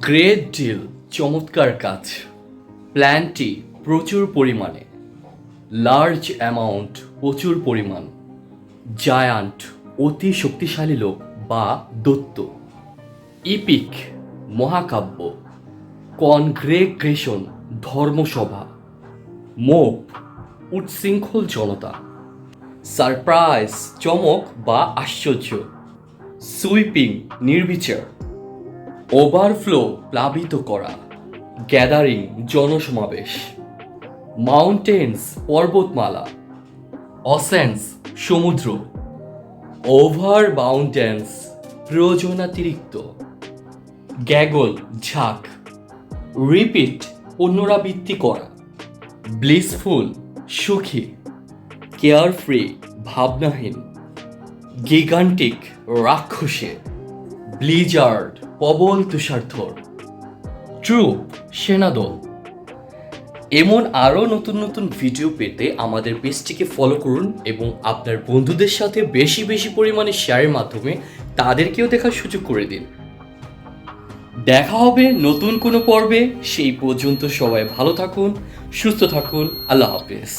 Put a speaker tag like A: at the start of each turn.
A: Great deal, চমৎকার কাজ। প্ল্যানটি প্রচুর পরিমাণে। লার্জ অ্যামাউন্ট, প্রচুর পরিমাণ। জায়ান্ট, অতি শক্তিশালী লোক বা দত্ত ইপিক, মহাকাব্য। কনগ্রেগ্রেশন, ধর্মসভা। মোপ, উৎশৃঙ্খল জনতা। সারপ্রাইজ, চমক বা আশ্চর্য। সুইপিং, নির্বিচার। ওভারফ্লো প্লাবিত করা, গ্যাদারিং জনসমাবেশ, মাউন্টেন্স পর্বতমালা, অসেন্স সমুদ্র, ওভার বাউন্টেন্স প্রয়োজনাতিরিক্ত, গ্যাগল ঝাঁক, রিপিট পুনরাবৃত্তি করা, ব্লিসফুল সুখী, কেয়ারফ্রি ভাবনাহীন, গিগান্টিক রাক্ষসে, ব্লিজার্ড প্রবল তুষারথর ট্রুপ সেনাদল এমন আরও নতুন নতুন ভিডিও পেতে আমাদের পেজটিকে ফলো করুন এবং আপনার বন্ধুদের সাথে বেশি বেশি পরিমাণে শেয়ারের মাধ্যমে তাদেরকেও দেখার সুযোগ করে দিন। দেখা হবে নতুন কোনো পর্বে, সেই পর্যন্ত সবাই ভালো থাকুন, সুস্থ থাকুন, আল্লাহ হাফেজ।